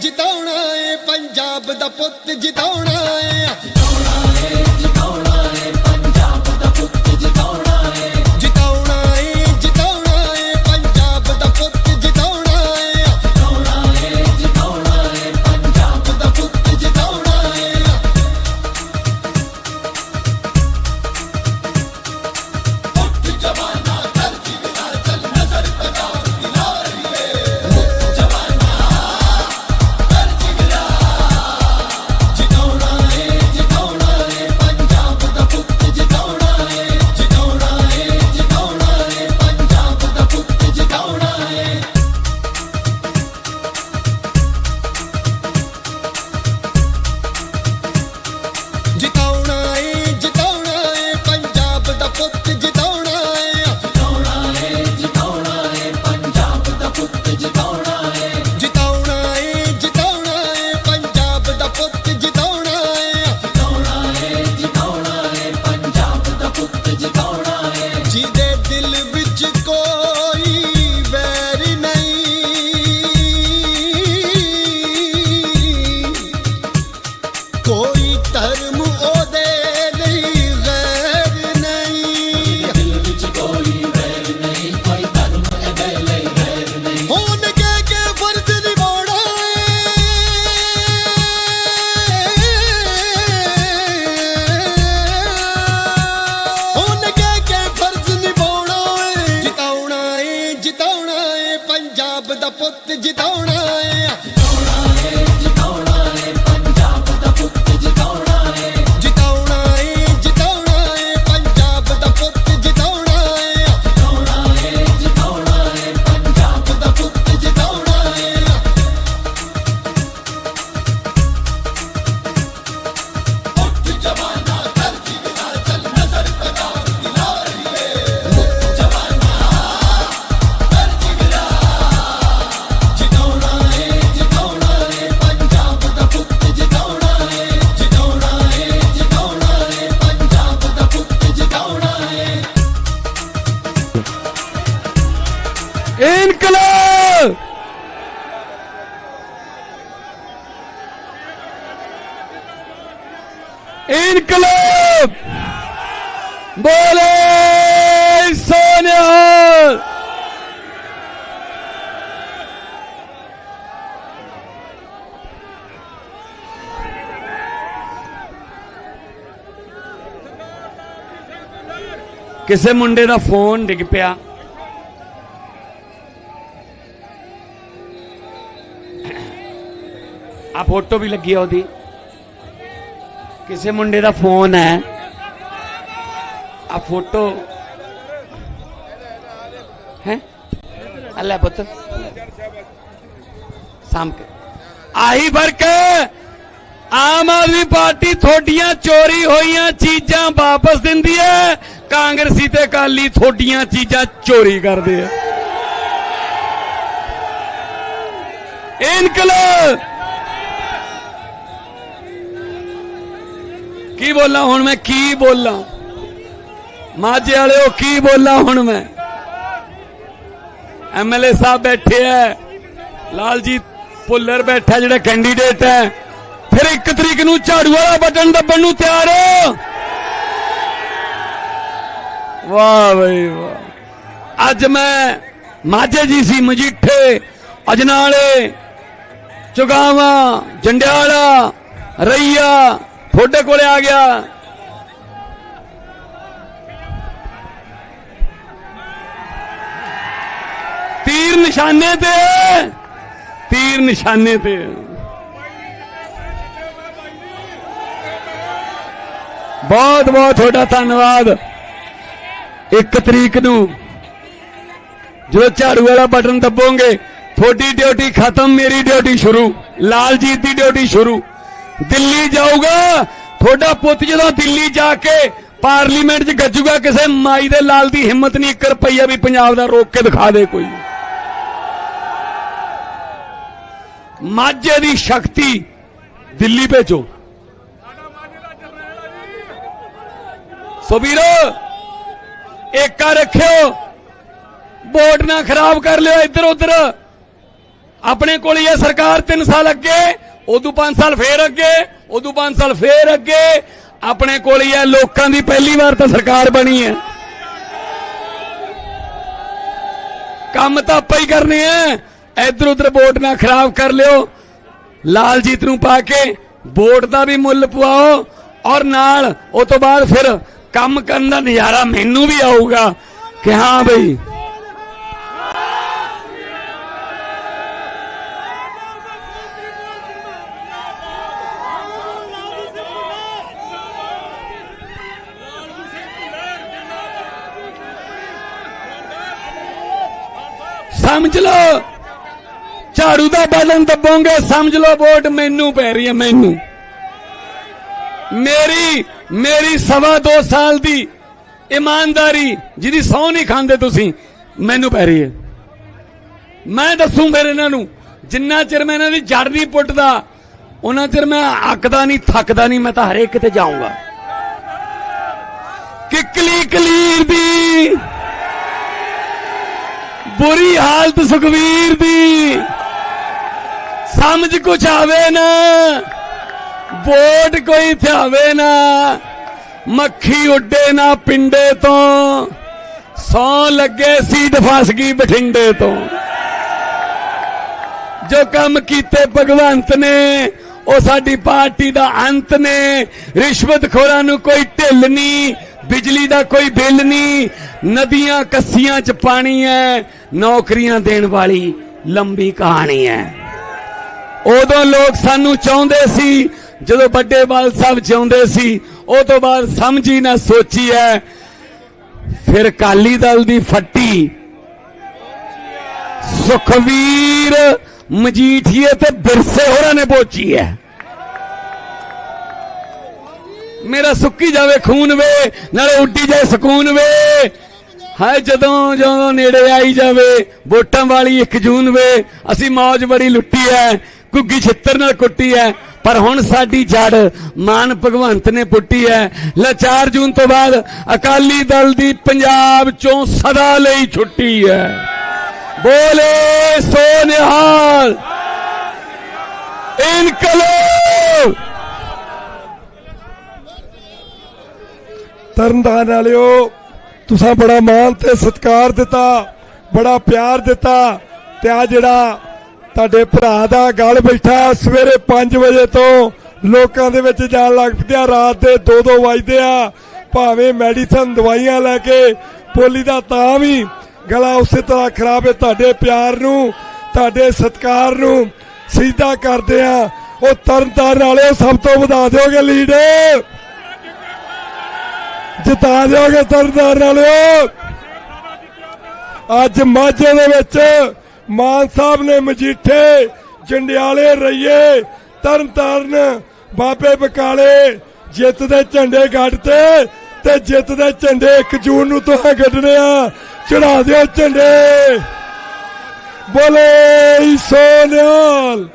ਜਿਤਾਉਣਾ ਏ ਪੰਜਾਬ ਦਾ ਪੁੱਤ ਜਿਤਾਉਣਾ ਜਿਤਾਉਣਾ ਏ ਜਿਤਾਉਣਾ ਏ। ਪੰਜਾਬ ਦਾ ਪੁੱਤ ਜਿਤਾਉਣਾ ਏ। ਇਨਕਲਾਬ। ਬੋਲੇ ਸੋਨਿਆ। ਕਿਸੇ ਮੁੰਡੇ ਦਾ ਫੋਨ ਡਿੱਗ ਪਿਆ। ਆ ਫੋਟੋ ਵੀ ਲੱਗੀ ਆ ਉਹਦੀ। ਕਿਸੇ ਮੁੰਡੇ ਦਾ ਫੋਨ ਹੈ। ਆ ਫੋਟੋ। ਹੈ? ਅੱਲਾ ਪੁੱਤ। ਸਾਮ ਕੇ। ਆਹੀ ਫ਼ਰਕ ਆਮ ਆਦਮੀ ਪਾਰਟੀ ਥੋਡੀਆਂ ਚੋਰੀ ਹੋਈਆਂ ਚੀਜ਼ਾਂ ਵਾਪਸ ਦਿੰਦੀ ਹੈ। ਕਾਂਗਰਸੀ ਤੇ ਅਕਾਲੀ ਥੋਡੀਆਂ ਚੀਜ਼ਾਂ ਚੋਰੀ ਕਰਦੇ ਆ ਇਨਕਲਾਬ। ਕੀ ਬੋਲਾਂ ਹੁਣ ਮੈਂ, ਕੀ ਬੋਲਾਂ? ਮਾਝੇ ਵਾਲਿਓ, ਕੀ ਬੋਲਾਂ ਹੁਣ ਮੈਂ? ਐਮਐਲਏ ਸਾਹਿਬ ਬੈਠੇ ਐ, ਲਾਲਜੀਤ ਭੁੱਲਰ ਬੈਠਾ ਜਿਹੜਾ ਕੈਂਡੀਡੇਟ ਹੈ ਫਿਰ 1 ਤਰੀਕ ਨੂੰ ਝਾੜੂ ਵਾਲਾ ਬਟਨ ਦੱਬਣ ਨੂੰ ਤਿਆਰ ਹੋ। ਵਾਹ ਬਈ ਵਾਹ। ਅੱਜ ਮੈਂ ਮਾਝੇ ਜੀ ਸੀ, ਮਜੀਠੇ, ਅਜਨਾਲੇ, ਚੁਗਾਵਾ, ਜੰਡਿਆਲਾ, ਰਈਆ ਤੁਹਾਡੇ ਕੋਲੇ ਆ ਗਿਆ। ਤੀਰ ਨਿਸ਼ਾਨੇ ਤੇ, ਤੀਰ ਨਿਸ਼ਾਨੇ ਤੇ। ਬਹੁਤ ਬਹੁਤ ਤੁਹਾਡਾ ਧੰਨਵਾਦ। ਇੱਕ ਤਰੀਕ ਨੂੰ ਜਦੋਂ ਝਾੜੂ ਵਾਲਾ ਬਟਨ ਦੱਬੋਗੇ, ਤੁਹਾਡੀ ਡਿਊਟੀ ਖਤਮ, ਮੇਰੀ ਡਿਊਟੀ ਸ਼ੁਰੂ, ਲਾਲਜੀਤ ਦੀ ਡਿਊਟੀ ਸ਼ੁਰੂ। ਦਿੱਲੀ ਜਾਊਗਾ। ਤੁਹਾਡਾ ਪੁੱਤ ਜਦੋਂ ਦਿੱਲੀ ਜਾ ਕੇ ਪਾਰਲੀਮੈਂਟ 'ਚ ਗੱਜੂਗਾ, ਕਿਸੇ ਮਾਈ ਦੇ ਲਾਲ ਦੀ ਹਿੰਮਤ ਨਹੀਂ 1 ਰੁਪਈਆ ਵੀ ਪੰਜਾਬ ਦਾ ਰੋਕ ਕੇ ਦਿਖਾ ਦੇ ਕੋਈ। ਮਾਝੇ ਦੀ ਸ਼ਕਤੀ ਦਿੱਲੀ ਭੇਜੋ। ਸੋ ਵੀਰੋ, ਏਕਾ ਰੱਖਿਓ। ਵੋਟ ਨਾ ਖਰਾਬ ਕਰ ਲਿਓ ਇੱਧਰ ਉੱਧਰ ਆਪਣੇ ਕੋਲ ਹੀ ਹੈ ਸਰਕਾਰ 3 ਸਾਲ ਅੱਗੇ। ਉਦੋਂ 5 ਸਾਲ ਫੇਰ ਅੱਗੇ, ਉਦੋਂ 5 ਸਾਲ ਫੇਰ ਅੱਗੇ। ਆਪਣੇ ਕੋਲ ਹੀ ਹੈ ਲੋਕਾਂ ਦੀ ਪਹਿਲੀ ਵਾਰ ਤਾਂ ਸਰਕਾਰ ਬਣੀ ਹੈ। ਕੰਮ ਤਾਂ ਆਪਾਂ ਹੀ ਕਰਨੇ ਆ। ਇਧਰ ਉਧਰ ਵੋਟ ਨਾ ਖਰਾਬ ਕਰ ਲਿਓ। ਲਾਲਜੀਤ ਨੂੰ ਪਾ ਕੇ ਵੋਟ ਦਾ ਵੀ ਮੁੱਲ ਪਵਾਓ ਔਰ ਨਾਲ ਉਹ ਤੋਂ ਬਾਅਦ ਫਿਰ ਕੰਮ ਕਰਨ ਦਾ ਨਜ਼ਾਰਾ ਮੈਨੂੰ ਵੀ ਆਊਗਾ ਕਿ ਹਾਂ ਬਈ ਲਓ ਝਾੜੂ ਦਾ ਬਟਨ ਦੱਬੋਗੇ, ਸਮਝ ਲਓ ਵੋਟ ਮੈਨੂੰ ਪੈ ਰਹੀ ਹੈ, ਮੈਨੂੰ। ਮੇਰੀ ਮੇਰੀ ਸਵਾ ਦੋ ਸਾਲ ਦੀ ਇਮਾਨਦਾਰੀ, ਜਿਹਦੀ ਸਹੁੰ ਨਹੀਂ ਖਾਂਦੇ ਤੁਸੀਂ, ਮੈਨੂੰ ਪੈ ਰਹੀ ਹੈ। ਮੈਂ ਦੱਸੂ ਫਿਰ ਇਹਨਾਂ ਨੂੰ, ਜਿੰਨਾ ਚਿਰ ਮੈਂ ਇਹਨਾਂ ਦੀ ਜੜ ਨਹੀਂ ਪੁੱਟਦਾ, ਉਹਨਾਂ ਚਿਰ ਮੈਂ ਅੱਕਦਾ ਨਹੀਂ, ਥੱਕਦਾ ਨਹੀਂ, ਮੈਂ ਤਾਂ ਹਰੇਕ ਕਿਤੇ ਜਾਊਂਗਾ। ਕਿਕਲੀ ਕਲੀਰ ਦੀ ਬੁਰੀ ਹਾਲਤ ਸੁਖਵੀਰ ਦੀ। ਸਮਝ ਕੁਛ ਆਵੇ ਨਾ, ਵੋਟ ਕੋਈ ਥਿਆਵੇ ਨਾ, ਮੱਖੀ ਉੱਡੇ ਨਾ ਪਿੰਡੇ ਤੋਂ, ਸੌ ਲੱਗੇ ਸੀਟ ਫਸ ਗਈ ਬਠਿੰਡੇ ਤੋਂ। ਜੋ ਕੰਮ ਕੀਤੇ ਭਗਵੰਤ ਨੇ, ਉਹ ਸਾਡੀ ਪਾਰਟੀ ਦਾ ਅੰਤ ਨੇ। ਰਿਸ਼ਵਤ ਖੋਰਾਂ ਨੂੰ ਕੋਈ ਢਿੱਲ ਨਹੀਂ, ਬਿਜਲੀ ਦਾ ਕੋਈ ਬਿੱਲ ਨਹੀਂ ਨਦੀਆਂ ਕੱਸੀਆਂ 'ਚ ਪਾਣੀ ਹੈ ਨੌਕਰੀਆਂ ਦੇਣ ਵਾਲੀ ਲੰਬੀ ਕਹਾਣੀ ਹੈ ਉਦੋਂ ਲੋਕ ਸਾਨੂੰ ਚਾਹੁੰਦੇ ਸੀ, ਜਦੋਂ ਵੱਡੇ ਬਾਲ ਸਾਹਿਬ ਚਾਹੁੰਦੇ ਸੀ, ਉਹ ਤੋਂ ਬਾਅਦ ਸਮਝੀ ਨਾ ਸੋਚੀ ਹੈ ਫਿਰ ਕਾਲੀ ਦਲ ਦੀ ਫੱਟੀ। ਸੁਖਵੀਰ ਮਜੀਠੀਏ ਤੇ ਬਿਰਸੇ ਹੋਰਾਂ ਨੇ ਪੋਚੀ ਹੈ ਮੇਰਾ ਸੁੱਕੀ ਜਾਵੇ ਖੂਨ ਵੇ, ਨਾਲੇ ਉੱਡੀ ਜਾਏ ਸਕੂਨ ਵੇ। ਹਾਏ, ਜਦੋਂ ਜਦੋਂ ਨੇੜੇ ਆਈ ਜਾਵੇ, ਵੋਟਾਂ ਵਾਲੀ 1 ਜੂਨ ਵੇ, ਅਸੀਂ ਮੌਜ ਬੜੀ ਲੁੱਟੀ ਐ ਗੁੱਗੀ ਛਿੱਤਰ ਨਾਲ ਕੁੱਟੀ ਐ, ਪਰ ਹੁਣ ਸਾਡੀ ਜੜ ਮਾਨ ਭਗਵੰਤ ਨੇ ਪੁੱਟੀ ਐ। ਲੈ 4 ਜੂਨ ਤੋਂ ਬਾਅਦ ਅਕਾਲੀ ਦਲ ਦੀ ਪੰਜਾਬ ਚੋਂ ਸਦਾ ਲਈ ਛੁੱਟੀ ਐ। ਬੋਲੇ ਸੋ ਨਿਹਾਲ ਇਨਕਲਾਬ। ਤਰਨਤਾਰਨ ਵਾਲਿਓ ਤੁਸੀਂ ਬੜਾ ਮਾਣ ਤੇ ਸਤਿਕਾਰ ਦਿੱਤਾ ਬੜਾ ਪਿਆਰ ਦਿੱਤਾ ਤੇ ਆ ਜਿਹੜਾ ਤੁਹਾਡੇ ਭਰਾ ਦਾ ਗਲ ਬੈਠਾ ਸਵੇਰੇ 5 ਵਜੇ ਤੋਂ ਲੋਕਾਂ ਦੇ ਵਿੱਚ ਜਾਣ ਲੱਗ ਪਿਆ ਰਾਤ ਦੇ 2-2 ਵਜਦੇ ਆ ਭਾਵੇਂ ਮੈਡੀਸਨ ਦਵਾਈਆਂ ਲੈ ਕੇ ਪੋਲੀ ਦਾ ਤਾਂ ਵੀ ਗਲਾ ਉਸੇ ਤਰ੍ਹਾਂ ਖਰਾਬ ਹੈ ਤੁਹਾਡੇ ਪਿਆਰ ਨੂੰ ਤੁਹਾਡੇ ਸਤਿਕਾਰ ਨੂੰ ਸਿੱਧਾ ਕਰਦੇ ਆ ਉਹ ਤਰਨਤਾਰਨ ਵਾਲਿਓ ਸਭ ਤੋਂ ਵਧਾ ਦਿਓਗੇ ਲੀਡਰ ਜਿਤਾ ਦਿਓਗੇ ਤਰਨਤਾਰਨ ਵਾਲਿਓ ਅੱਜ ਮਾਝੇ ਦੇ ਵਿੱਚ ਮਾਨ ਸਾਹਿਬ ਨੇ ਮਜੀਠੇ, ਜੰਡਿਆਲੇ ਰਈਏ, ਤਰਨਤਾਰਨ, ਬਾਬੇ ਬਕਾਲੇ ਜਿੱਤ ਦੇ ਝੰਡੇ ਗੱਡਤੇ ਤੇ ਜਿੱਤ ਦੇ ਝੰਡੇ 1 ਜੂਨ ਨੂੰ ਤੁਸੀਂ ਗੱਡਣੇ ਆ। ਚੜਾ ਦਿਓ ਝੰਡੇ। ਬੋਲੇ ਸੋਨਿਆਲ